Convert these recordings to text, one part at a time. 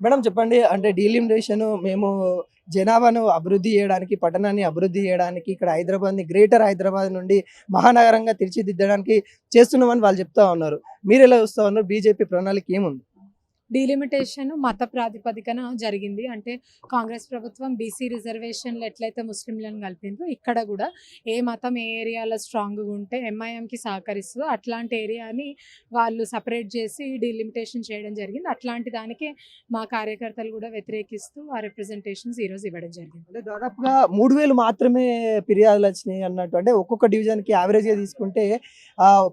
Madam చెప్పండి అంటే delimitation మేము జనాభాను అభివృద్ధి చేయడానికి పట్టణాన్ని అభివృద్ధి చేయడానికి ఇక్కడ హైదరాబాద్ని గ్రేటర్ హైదరాబాద్ నుండి మహానగరంగా తీర్చిదిద్దడానికి చేస్తున్నామని వాళ్ళు చెప్తా ఉన్నారు. మీరు ఎలా చూస్తా ఉన్నారు? బీజేపీ ప్రణాళిక ఏముంది? డీలిమిటేషన్ మత ప్రాతిపదికన జరిగింది. అంటే కాంగ్రెస్ ప్రభుత్వం బీసీ రిజర్వేషన్లు ఎట్లయితే ముస్లింలను కలిపిందో ఇక్కడ కూడా ఏ మతం ఏ ఏరియాలో స్ట్రాంగ్గా ఉంటే ఎంఐఎంకి సహకరిస్తుందో అట్లాంటి ఏరియాని వాళ్ళు సపరేట్ చేసి డీలిమిటేషన్ చేయడం జరిగింది. అట్లాంటి దానికి మా కార్యకర్తలు కూడా వ్యతిరేకిస్తూ ఆ రిప్రజెంటేషన్స్ ఈరోజు ఇవ్వడం జరిగింది. అంటే దాదాపుగా మూడు వేలు మాత్రమే ఫిర్యాదులు వచ్చినాయి అన్నట్టు. అంటే ఒక్కొక్క డివిజన్కి యావరేజ్గా తీసుకుంటే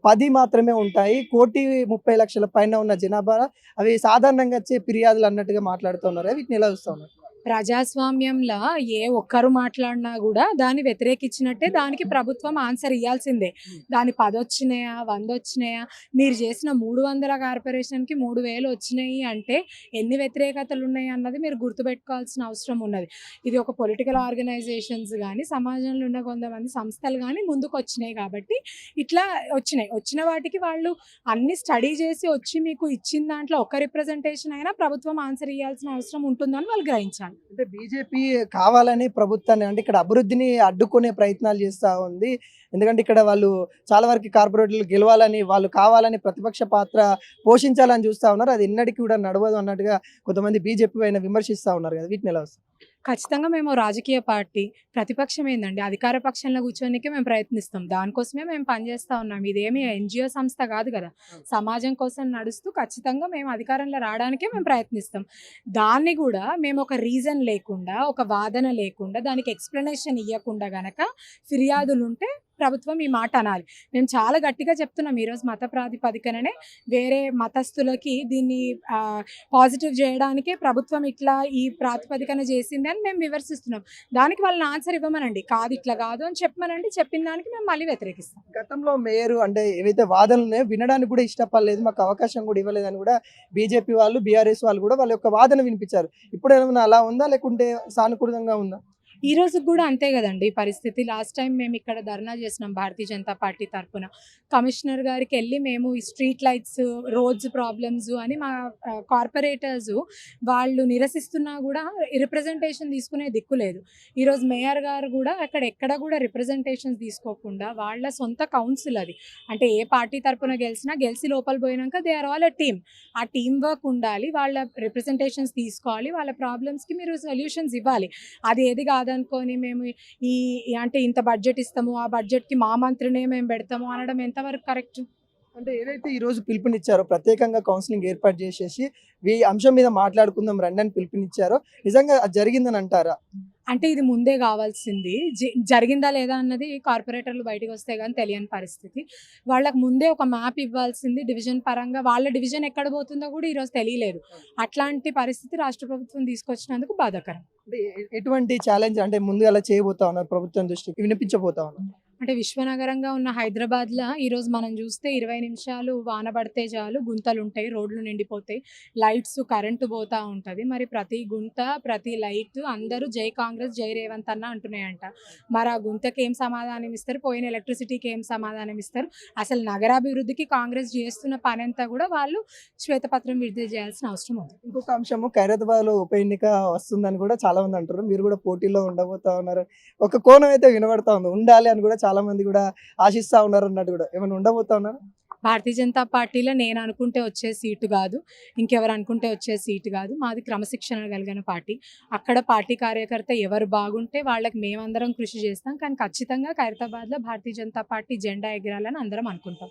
పది మాత్రమే ఉంటాయి. కోటి ముప్పై లక్షల పైన ఉన్న జనాభా. అవి సాధారణంగా వచ్చే ఫిర్యాదులు అన్నట్టుగా మాట్లాడుతున్నారు వీటిని ఎలా చూస్తా ఉన్నారు ప్రజాస్వామ్యంలో ఏ ఒక్కరు మాట్లాడినా కూడా దాన్ని వ్యతిరేకించినట్టే దానికి ప్రభుత్వం ఆన్సర్ ఇవ్వాల్సిందే దాని పది వచ్చినాయా వంద వచ్చినాయా మీరు చేసిన మూడు వందల కార్పొరేషన్కి మూడు వేలు వచ్చినాయి అంటే ఎన్ని వ్యతిరేకతలు ఉన్నాయి అన్నది మీరు గుర్తుపెట్టుకోవాల్సిన అవసరం ఉన్నది. ఇది ఒక పొలిటికల్ ఆర్గనైజేషన్స్ కానీ సమాజంలో ఉన్న కొంతమంది సంస్థలు కానీ ముందుకు వచ్చినాయి కాబట్టి ఇట్లా వచ్చినాయి. వచ్చిన వాటికి వాళ్ళు అన్ని స్టడీ చేసి వచ్చి మీకు ఇచ్చిన దాంట్లో ఒక రిప్రజెంటేషన్ అయినా ప్రభుత్వం ఆన్సర్ ఇవ్వాల్సిన అవసరం ఉంటుందని వాళ్ళు గ్రహించాలి. అంటే బీజేపీ కావాలని ప్రభుత్వాన్ని అంటే ఇక్కడ అభివృద్ధిని అడ్డుకునే ప్రయత్నాలు చేస్తూ ఉంది. ఎందుకంటే ఇక్కడ వాళ్ళు చాలా వరకు కార్పొరేటర్లు గెలవాలని వాళ్ళు కావాలని ప్రతిపక్ష పాత్ర పోషించాలని చూస్తా ఉన్నారు. అది ఎన్నటికీ కూడా నడవదు అన్నట్టుగా కొంతమంది బీజేపీ పైన విమర్శిస్తా ఉన్నారు కదా. వీటిని ఎలా వస్తుంది ఖచ్చితంగా మేము రాజకీయ పార్టీ ప్రతిపక్షం ఏందండి? అధికార పక్షంలో కూర్చోనికే మేము ప్రయత్నిస్తాం. దానికోసమే మేము పనిచేస్తా ఉన్నాం. ఇదేమి ఎన్జిఓ సంస్థ కాదు కదా. సమాజం కోసం నడుస్తూ ఖచ్చితంగా మేము అధికారంలో రావడానికే మేము ప్రయత్నిస్తాం. దాన్ని కూడా మేము ఒక రీజన్ లేకుండా ఒక వాదన లేకుండా దానికి ఎక్స్ప్లెనేషన్ ఇవ్వకుండా గనక ఫిర్యాదులు ఉంటే ప్రభుత్వం ఈ మాట అనాలి. మేము చాలా గట్టిగా చెప్తున్నాం ఈరోజు మత ప్రాతిపదికననే. వేరే మతస్థులకి దీన్ని పాజిటివ్ చేయడానికే ప్రభుత్వం ఇట్లా ఈ ప్రాతిపదికన చేసింది అని మేము విమర్శిస్తున్నాం. దానికి వాళ్ళని ఆన్సర్ ఇవ్వమనండి. కాదు ఇట్లా కాదు అని చెప్పమనండి. చెప్పిన దానికి మేము మళ్ళీ వ్యతిరేకిస్తాం. గతంలో మేయర్ అంటే ఏవైతే వాదనలు ఉన్నాయో వినడానికి కూడా ఇష్టపడలేదు. మాకు అవకాశం కూడా ఇవ్వలేదని కూడా బీజేపీ వాళ్ళు బీఆర్ఎస్ వాళ్ళు కూడా వాళ్ళ యొక్క వాదన వినిపించారు. ఇప్పుడు ఏమైనా అలా ఉందా? లేకుంటే సానుకూలంగా ఉందా? ఈ రోజు కూడా అంతే కదండి పరిస్థితి. లాస్ట్ టైం మేము ఇక్కడ ధర్నా చేసినాం భారతీయ జనతా పార్టీ తరఫున కమిషనర్ గారికి వెళ్ళి మేము ఈ స్ట్రీట్ లైట్స్ రోడ్స్ ప్రాబ్లమ్స్ అని మా కార్పొరేటర్స్ వాళ్ళు నిరసిస్తున్నా కూడా రిప్రజెంటేషన్ తీసుకునే దిక్కు లేదు. ఈరోజు మేయర్ గారు కూడా అక్కడ ఎక్కడ కూడా రిప్రజెంటేషన్స్ తీసుకోకుండా వాళ్ళ సొంత కౌన్సిల్ అది. అంటే ఏ పార్టీ తరపున గెలిచినా గెలిచి లోపల పోయినాక they are all a team. ఆ టీమ్ వర్క్ ఉండాలి వాళ్ళ రిప్రజెంటేషన్స్ తీసుకోవాలి వాళ్ళ ప్రాబ్లమ్స్కి మీరు సొల్యూషన్స్ ఇవ్వాలి. అది ఏది కాదు కాదనుకొని మేము ఈ అంటే ఇంత బడ్జెట్ ఇస్తాము ఆ బడ్జెట్కి మా మంత్రినే మేము పెడతాము అనడం ఎంతవరకు కరెక్ట్ అంటే ఏదైతే ఈ రోజు పిలుపునిచ్చారో ప్రత్యేకంగా కౌన్సిలింగ్ ఏర్పాటు చేసేసి ఈ అంశం మీద మాట్లాడుకుందాం రండి అని పిలుపునిచ్చారో నిజంగా అది జరిగిందని అంటారా? అంటే ఇది ముందే కావాల్సింది. జి- జరిగిందా లేదా అన్నది కార్పొరేటర్లు బయటకు వస్తే కానీ తెలియని పరిస్థితి. వాళ్ళకి ముందే ఒక మ్యాప్ ఇవ్వాల్సింది డివిజన్ పరంగా. వాళ్ళ డివిజన్ ఎక్కడ పోతుందో కూడా ఈరోజు తెలియలేదు. అట్లాంటి పరిస్థితి రాష్ట్ర ప్రభుత్వం తీసుకొచ్చినందుకు బాధాకరం. ఎటువంటి ఛాలెంజ్ అంటే ముందు అలా చేయబోతా ఉన్నారు ప్రభుత్వం దృష్టికి? వినిపించబోతా ఉన్నారు. అంటే విశ్వనగరంగా ఉన్న హైదరాబాద్లో ఈరోజు మనం చూస్తే ఇరవై నిమిషాలు వాన పడితే చాలు గుంతలు ఉంటాయి రోడ్లు నిండిపోతాయి లైట్స్ కరెంటు పోతా ఉంటుంది. మరి ప్రతి గుంత ప్రతి లైట్ అందరూ జై కాంగ్రెస్ జై రేవంత్ అన్న అంటున్నాయంట. మరి ఆ గుంతకి ఏం సమాధానం ఇస్తారు? పోయిన ఎలక్ట్రిసిటీకి ఏం సమాధానం ఇస్తారు? అసలు నగరాభివృద్ధికి కాంగ్రెస్ చేస్తున్న పని అంతా కూడా వాళ్ళు శ్వేతపత్రం విడుదల చేయాల్సిన అవసరం ఉంది. ఇంకొక అంశము ఖైరతాబాద్లో ఉప ఎన్నిక వస్తుందని కూడా చాలా మంది అంటారు మీరు కూడా పోటీలో ఉండబోతా ఉన్నారు. ఒక కోణం అయితే వినబడతా ఉంది. ఉండాలి అని కూడా చాలా మంది కూడా ఆశిస్తా ఉన్నారు అన్నట్టు కూడా. ఏమైనా ఉండబోతా ఉన్నారు? భారతీయ జనతా పార్టీలో నేను అనుకుంటే వచ్చే సీటు కాదు. ఇంకెవరు అనుకుంటే వచ్చే సీటు కాదు. మాది క్రమశిక్షణ కలిగిన పార్టీ. అక్కడ పార్టీ కార్యకర్త ఎవరు బాగుంటే వాళ్ళకి మేమందరం కృషి చేస్తాం. కానీ ఖచ్చితంగా ఖైరతాబాద్లో భారతీయ జనతా పార్టీ జెండా ఎగరాలని అందరం అనుకుంటాం.